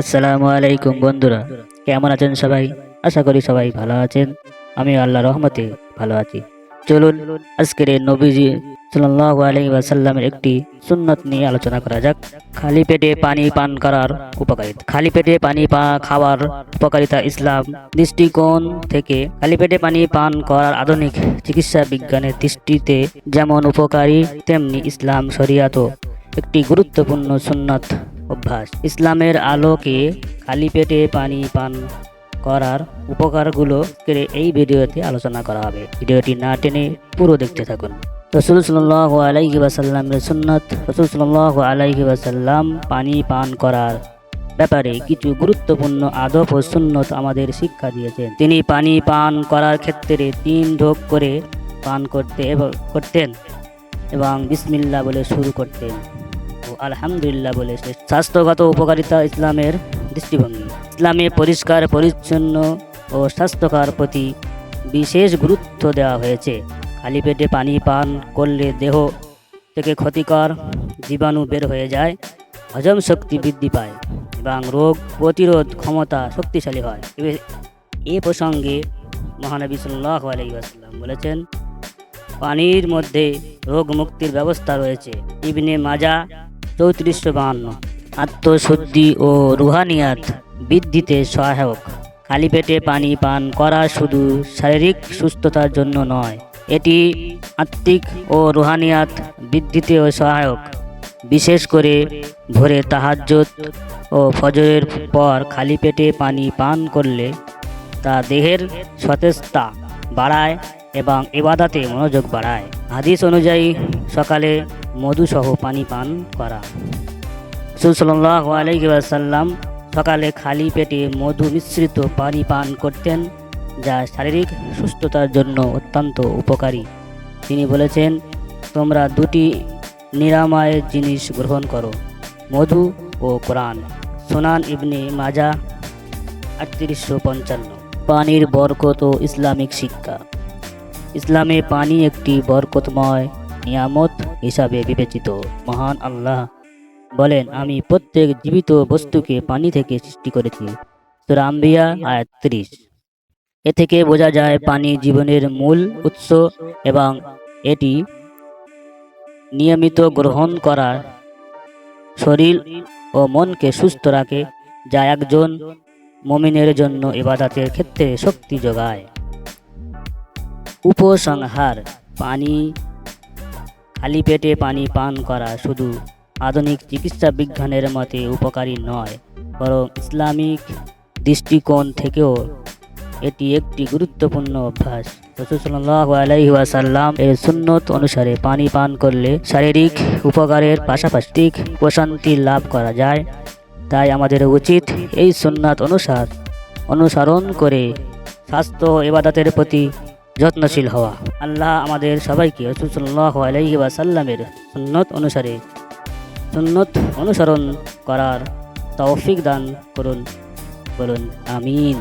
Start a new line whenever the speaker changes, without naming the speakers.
আসসালামু আলাইকুম বন্ধুরা, কেমন আছেন সবাই? আশা করি সবাই ভালো আছেন। আমি আল্লাহ রহমতে ভালো আছি। চলুন, আজকের নবীজি সাল্লাল্লাহু আলাইহি ওয়াসাল্লামের একটি সুন্নত নিয়ে আলোচনা করা যাক। খালি পেটে পানি পান করার উপকারিতা। খালি পেটে পানি পা খাওয়ার উপকারিতা ইসলাম দৃষ্টিকোণ থেকে। খালি পেটে পানি পান করার আধুনিক চিকিৎসা বিজ্ঞানের দৃষ্টিতে যেমন উপকারী, তেমনি ইসলাম শরিয়াতও একটি গুরুত্বপূর্ণ সুন্নত। অভ্যাস। ইসলামের আলোকে খালি পেটে পানি পান করার উপকারগুলো করে এই ভিডিওতে আলোচনা করা হবে। ভিডিওটি না টেনে পুরো দেখতে থাকুন। রসুল সাল্লাহ আলাইহি ওয়াসাল্লামের সুন্নত। রসুল সাল্লাহ আলাইহি ওয়াসাল্লাম পানি পান করার ব্যাপারে কিছু গুরুত্বপূর্ণ আদব ও সুন্নত আমাদের শিক্ষা দিয়েছেন। তিনি পানি পান করার ক্ষেত্রে তিন ঢোক করে পান করতে করতেন এবং বিসমিল্লা বলে শুরু করতেন। আলহামদুলিল্লাহ বলে শেষ স্বাস্থ্যগত উপকারিতা ইসলামের দৃষ্টিভঙ্গি। ইসলামে পরিষ্কার, পরিচ্ছন্ন ও স্বাস্থ্যকর প্রতি বিশেষ গুরুত্ব দেওয়া হয়েছে। খালি পেটে পানি পান করলে দেহ থেকে ক্ষতিকর জীবাণু বের হয়ে যায়, হজম শক্তি বৃদ্ধি পায় এবং রোগ প্রতিরোধ ক্ষমতা শক্তিশালী হয়। এ প্রসঙ্গে মহানবী সাল্লাহ আলাইসাল্লাম বলেছেন, পানির মধ্যে রোগ মুক্তির ব্যবস্থা রয়েছে। ইবনে মাজা চৌত্রিশশো বাহান্ন। আত্মশুদ্ধি ও রুহানিয়াত বৃদ্ধিতে সহায়ক। খালি পেটে পানি পান করা শুধু শারীরিক সুস্থতার জন্য নয়, এটি আত্মিক ও রুহানিয়াত বৃদ্ধিতেও সহায়ক। বিশেষ করে ভোরে তাহাজ্জুদ ও ফজরের পর খালি পেটে পানি পান করলে তা দেহের সতেজতা বাড়ায় এবং এবাদাতে মনোযোগ বাড়ায়। হাদিস অনুযায়ী সকালে মধুসহ পানি পান করা। সুসল্লাহ আলাইসাল্লাম সকালে খালি পেটে মধু মিশ্রিত পানি পান করতেন, যা শারীরিক সুস্থতার জন্য অত্যন্ত উপকারী। তিনি বলেছেন, তোমরা দুটি নিরাময়ের জিনিস গ্রহণ করো, মধু ও কোরআন। সোনান ইবনে মাজা, আটত্রিশশো পঞ্চান্ন। পানির বরকত ও ইসলামিক শিক্ষা। ইসলামে পানি একটি বরকতময় নিয়ামত হিসাবে বিবেচিত। মহান আল্লাহ বলেন, আমি প্রত্যেক জীবিত বস্তুকে পানি থেকে সৃষ্টি করেছি। সূরা আম্বিয়া, আয়াত 30 এ থেকে বোঝা যায়, পানি জীবনের মূল উৎস এবং এটি নিয়মিত গ্রহণ করার শরীর ও মনকে সুস্থ রাখে, যা একজন মমিনের জন্য ইবাদাতের ক্ষেত্রে শক্তি যোগায়। উপসংহার, পানি খালি পেটে পানি পান করা শুধু আধুনিক চিকিৎসা বিজ্ঞানের মতে উপকারী নয়, বরং ইসলামিক দৃষ্টিকোণ থেকেও এটি একটি গুরুত্বপূর্ণ অভ্যাস। রসুল্লাহ আলাইহি ওয়াসাল্লাম এর সুন্নত অনুসারে পানি পান করলে শারীরিক উপকারের পাশাপাশি প্রশান্তি লাভ করা যায়। তাই আমাদের উচিত এই সুন্নাত অনুসার অনুসরণ করে স্বাস্থ্য ও ইবাদতের প্রতি যত্নশীল হওয়া। আল্লাহ আমাদের সবাইকে রসুল্লাহ আলহি ওয়াসাল্লামের সুন্নত অনুসারে সুন্নত অনুসরণ করার তৌফিক দান করুন, বলুন, আমিন।